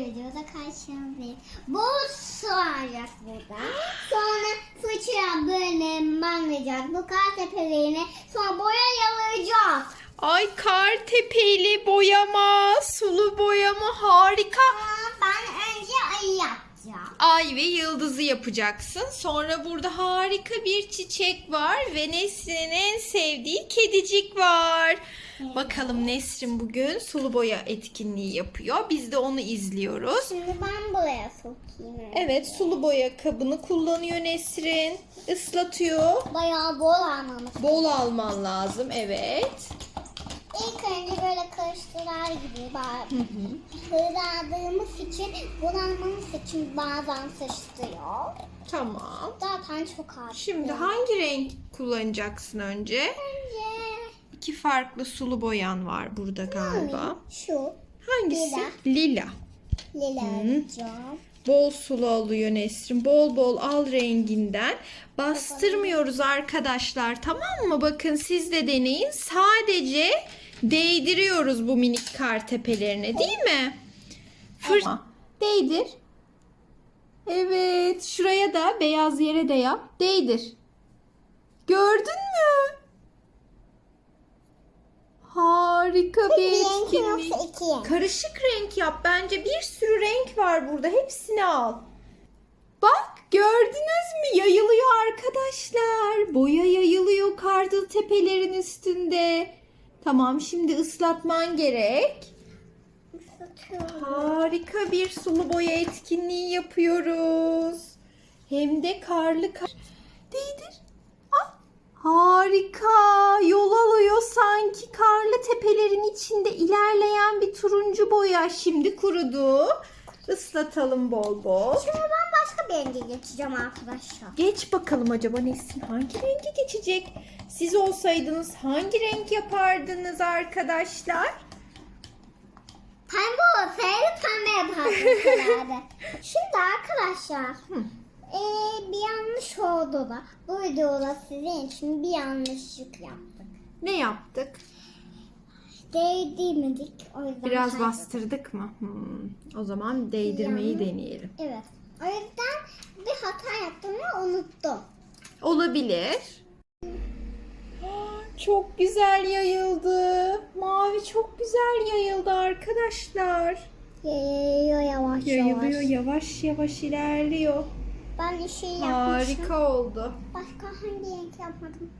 videoda karşınızdayım. Bol su alacağız burada. Sonra fırçayla böyle banlayacağız. Bu kar tepelerini sonra boya yalayacağız. Ay kar tepeli boyama, sulu boyama harika. Aa, Ben önce ayı yapacağım. Ay ve yıldızı yapacaksın. Sonra burada harika bir çiçek var ve Nesrin'in en sevdiği kedicik var. Bakalım Nesrin bugün sulu boya etkinliği yapıyor. Biz de onu izliyoruz. Şimdi ben buraya sokayım. önce. Evet sulu boya kabını kullanıyor Nesrin. Islatıyor. Bayağı bol almamız. Bol alman lazım evet. İlk önce böyle karıştırar gibi bari. Hırladığımız için bulanmamız için bazen sıçrıyor. Tamam. Zaten çok az. Şimdi hangi renk kullanacaksın önce? Önce İki farklı sulu boyan var burada galiba. şu Hangisi? Lila. Lila. lila alacağım. Bol sulu alıyor Nesrin. Bol bol al renginden. Bastırmıyoruz arkadaşlar tamam mı? Bakın siz de deneyin. Sadece değdiriyoruz bu minik kar tepelerine değil mi? Fır Değdir. Evet. Şuraya da beyaz yere de yap. Değdir. Gördün mü? Harika bir etkinlik. Karışık renk yap. Bence bir sürü renk var burada. Hepsini al. Bak gördünüz mü? Yayılıyor arkadaşlar. Boya yayılıyor karlı tepelerin üstünde. Tamam şimdi ıslatman gerek. Satıyorum. Harika bir sulu boya etkinliği yapıyoruz. Hem de karlı kar. Değdir. Ah, harika. Yol alıyor sanki karlı tepelerin içinde ilerleyen bir turuncu boya. Şimdi kurudu. Islatalım bol bol. Şimdi ben başka bir renge geçeceğim arkadaşlar. Geç bakalım acaba Nesin hangi renge geçecek? Siz olsaydınız hangi renk yapardınız arkadaşlar? Pembe olsaydı pembe yapardım. Şimdi arkadaşlar eee, bir yanlış oldu da bu videoda sizin için bir yanlışlık yaptık. Ne yaptık? Değdirmedik o yüzden. Biraz kaybettik. bastırdık mı? Hmm, O zaman değdirmeyi Yani- deneyelim. Evet. O yüzden bir hata yaptım ve unuttum. Olabilir. Çok güzel yayıldı. Mavi çok güzel yayıldı arkadaşlar. Yayılıyor yavaş Yayılıyor yavaş. yavaş yavaş ilerliyor. Ben bir şey yapmışım. Harika oldu. Başka hangi renk yapmadım?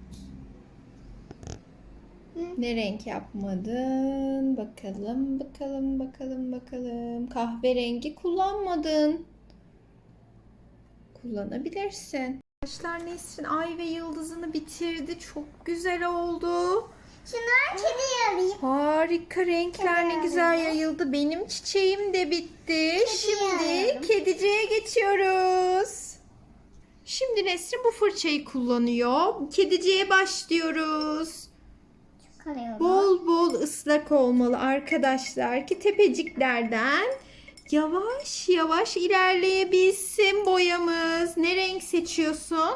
Ne renk yapmadın? Bakalım, bakalım, bakalım, bakalım. Kahverengi kullanmadın. Kullanabilirsin. Arkadaşlar Nesrin ay ve yıldızını bitirdi. Çok güzel oldu. Şimdi ben kedi alayım. Harika renkler ne güzel yayıldı. Benim çiçeğim de bitti. Şimdi arıyorum. kediciye geçiyoruz. Şimdi Nesrin bu fırçayı kullanıyor. Kediciye başlıyoruz. Çıkarıyorum. Bol bol ıslak olmalı arkadaşlar ki tepeciklerden yavaş yavaş ilerleyebilsin boyamız. Ne renk seçiyorsun?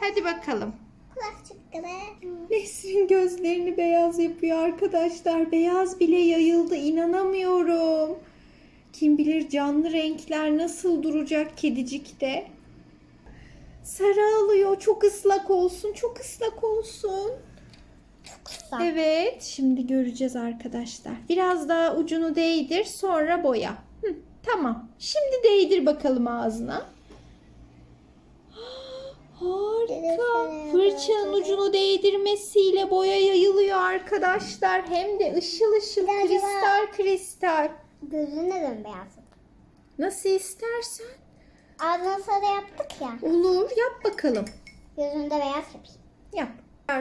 Hadi bakalım. Kulakçıkları. Nesrin gözlerini beyaz yapıyor arkadaşlar. Beyaz bile yayıldı inanamıyorum. Kim bilir canlı renkler nasıl duracak kedicikte. Sarı alıyor. Çok ıslak olsun. Çok ıslak olsun. Kısa. Evet, şimdi göreceğiz arkadaşlar. Biraz daha ucunu değdir, sonra boya. Hı, tamam. Şimdi değdir bakalım ağzına. Harika. Fırçanın ucunu değdirmesiyle boya yayılıyor arkadaşlar. Hem de ışıl ışıl, Bir de acaba- kristal kristal. Gözüne de beyaz. Nasıl istersen. Ağzına sarı yaptık ya. Olur, yap bakalım. Gözünde beyaz yapayım. Yap.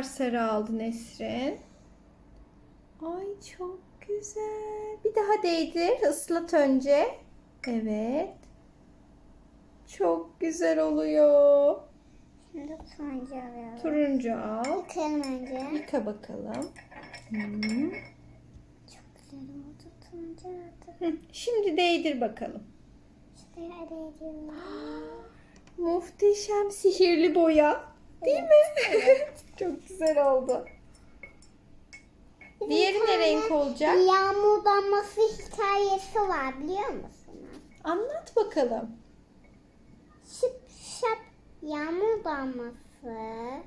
Sarı aldı Nesrin. Ay çok güzel. Bir daha değdir. ıslat önce. Evet. Çok güzel oluyor. Şimdi turuncu alıyorum. Turuncu al. Yıkayalım önce. Yıka bakalım. Hmm. Çok güzel oldu turuncu. Hı, Şimdi değdir bakalım. Şuraya ediyorum. Muhteşem sihirli boya. Değil mi? Çok güzel oldu. Diğeri ne renk olacak? Yağmur damlası hikayesi var biliyor musunuz? Anlat bakalım. Şıp şap yağmur damlası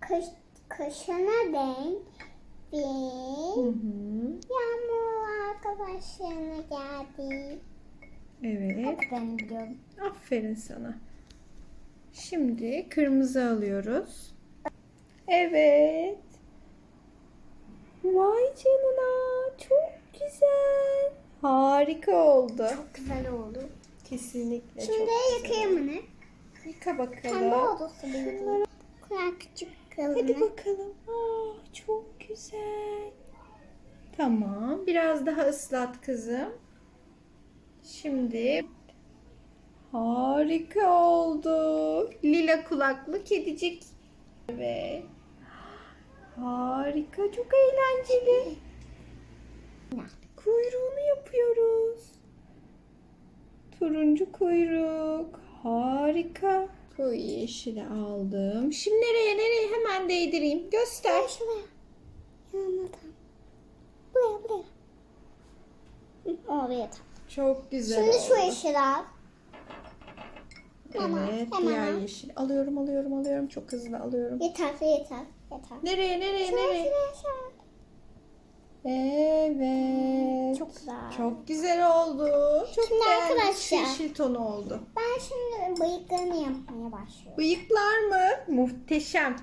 kış, kışına denk Hı bir hı. yağmur arkadaşlarına geldi. Evet. Ben biliyorum. Aferin sana. Şimdi kırmızı alıyoruz. Evet. Vay canına. Çok güzel. Harika oldu. Çok güzel oldu. Kesinlikle çok Şimdi güzel. yıkayayım mı? Yıka Pembe bakalım. oldu benim. Kulak küçük Hadi kılını. bakalım. Aa, çok güzel. Tamam. Biraz daha ıslat kızım. Şimdi harika oldu. Lila kulaklı kedicik. Evet. Harika. Çok eğlenceli. Kuyruğunu yapıyoruz. Turuncu kuyruk. Harika. Koyu yeşili aldım. Şimdi nereye nereye hemen değdireyim. Göster. Şuraya. Yanına tam. Buraya buraya. Oraya tam. Çok güzel Şimdi şu oldu. yeşili al. Evet, hemen diğer al. yeşil. Alıyorum, alıyorum, alıyorum. Çok hızlı alıyorum. Yeter yeter. Yeter. Nereye, nereye, Şuraya nereye? şuraya şuraya. Evet. Çok güzel. Çok güzel oldu. Çok Şimdi beğendim. Şu arkadaşlar- Yeşil tonu oldu. Ben şimdi bıyıklarını yapmaya başlıyorum. Bıyıklar mı? Muhteşem.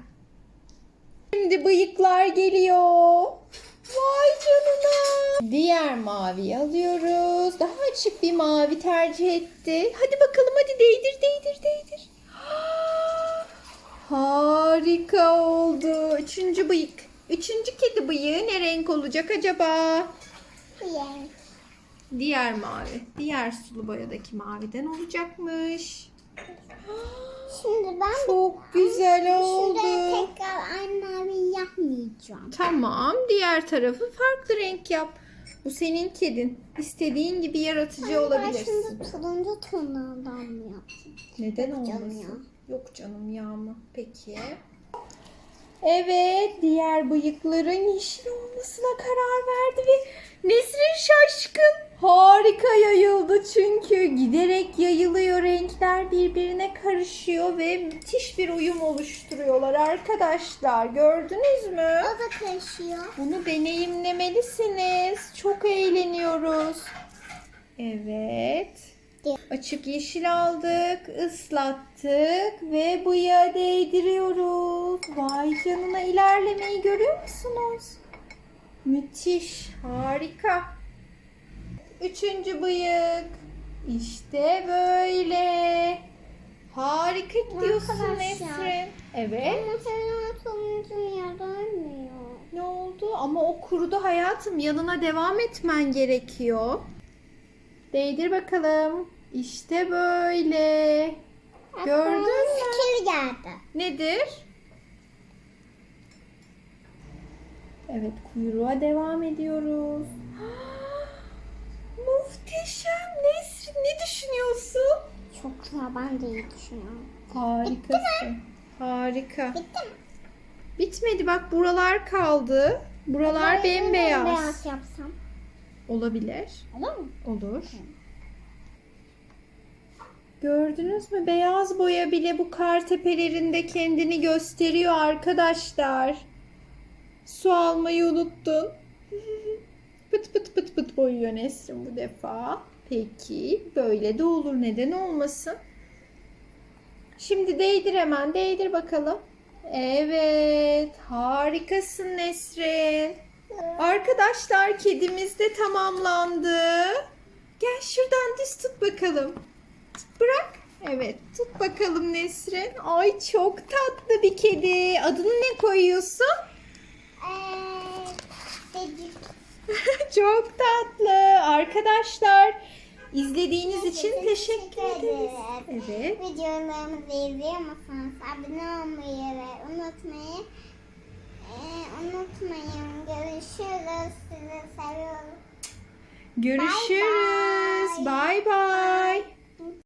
Şimdi bıyıklar geliyor. Vay canına. Diğer maviyi alıyoruz. Daha açık bir mavi tercih etti. Hadi bakalım hadi değdir değdir değdir. Harika oldu. Üçüncü bıyık. Üçüncü kedi bıyığı ne renk olacak acaba? Renk. Diğer mavi. Diğer sulu boyadaki maviden olacakmış. Şimdi ben Çok güzel oldu. Şuraya tekrar aynı maviyi yapmayacağım. Tamam. Diğer tarafı farklı renk yap. Bu senin kedin. İstediğin gibi yaratıcı Ben olabilirsin. şimdi turuncu tonlardan mı yapayım? Neden olmasın? Yok canım ya mı? Peki. Evet, diğer bıyıkların yeşil olmasına karar verdi ve Nesrin şaşkın. Harika yayıldı çünkü giderek yayılıyor renkler birbirine karışıyor ve müthiş bir uyum oluşturuyorlar arkadaşlar. Gördünüz mü? O da karışıyor. Bunu deneyimlemelisiniz. Çok eğleniyoruz. Evet. Açık yeşil aldık, ıslattık ve bıyığa değdiriyoruz. Vay canına ilerlemeyi görüyor musunuz? Müthiş, harika. Üçüncü bıyık. İşte böyle. Harika gidiyorsun. Nesrin. Evet. Ama senin turuncu ya dönmüyor. Ne oldu? Ama o kurudu hayatım. Yanına devam etmen gerekiyor. Değdir bakalım. İşte böyle. Gördün mü? Fikir geldi. Nedir? Evet kuyruğa devam ediyoruz. Muhteşem Nesrin ne düşünüyorsun? Çok güzel ben de iyi düşünüyorum. Harikasın. Harika. Bitti mi? Bitmedi bak buralar kaldı. Buralar de bembeyaz. Beyaz yapsam. Olabilir. Olur mu? Olur. Gördünüz mü? Beyaz boya bile bu kar tepelerinde kendini gösteriyor arkadaşlar. Su almayı unuttun. pıt pıt pıt pıt boyuyor Nesrin bu defa. Peki böyle de olur. Neden olmasın? Şimdi değdir hemen. Değdir bakalım. Evet. Harikasın Nesrin. Arkadaşlar kedimiz de tamamlandı. Gel şuradan düz tut bakalım. Bırak. Evet tut bakalım Nesrin. Ay çok tatlı bir kedi. Adını ne koyuyorsun? Dedik. çok tatlı. Arkadaşlar izlediğiniz için teşekkür ederiz. Evet. Videolarımızı izliyor musunuz? Abone olmayı ve unutmayı eee, unutmayın. Görüşürüz. Sizi seviyorum. Görüşürüz. Bye bye.